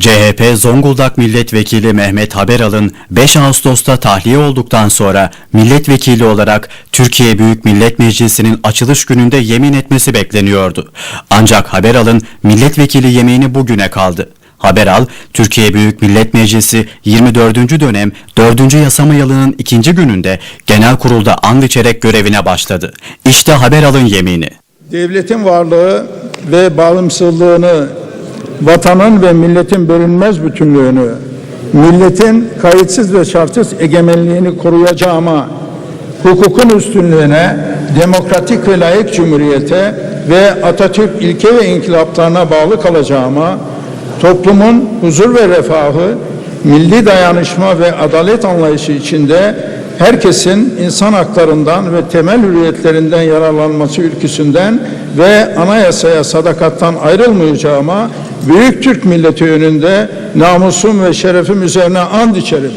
CHP Zonguldak Milletvekili Mehmet Haberal'ın 5 Ağustos'ta tahliye olduktan sonra milletvekili olarak Türkiye Büyük Millet Meclisi'nin açılış gününde yemin etmesi bekleniyordu. Ancak Haberal'ın milletvekili yemini bugüne kaldı. Haberal, Türkiye Büyük Millet Meclisi 24. dönem 4. yasama yılının ikinci gününde genel kurulda and içerek görevine başladı. İşte Haberal'ın yemini. Devletin varlığı ve bağımsızlığını, vatanın ve milletin bölünmez bütünlüğünü, milletin kayıtsız ve şartsız egemenliğini koruyacağıma, hukukun üstünlüğüne, demokratik ve layık cumhuriyete ve Atatürk ilke ve inkılaplarına bağlı kalacağıma, toplumun huzur ve refahı, milli dayanışma ve adalet anlayışı içinde herkesin insan haklarından ve temel hürriyetlerinden yararlanması ülküsünden ve anayasaya sadakattan ayrılmayacağıma büyük Türk milleti önünde namusum ve şerefim üzerine and içerim.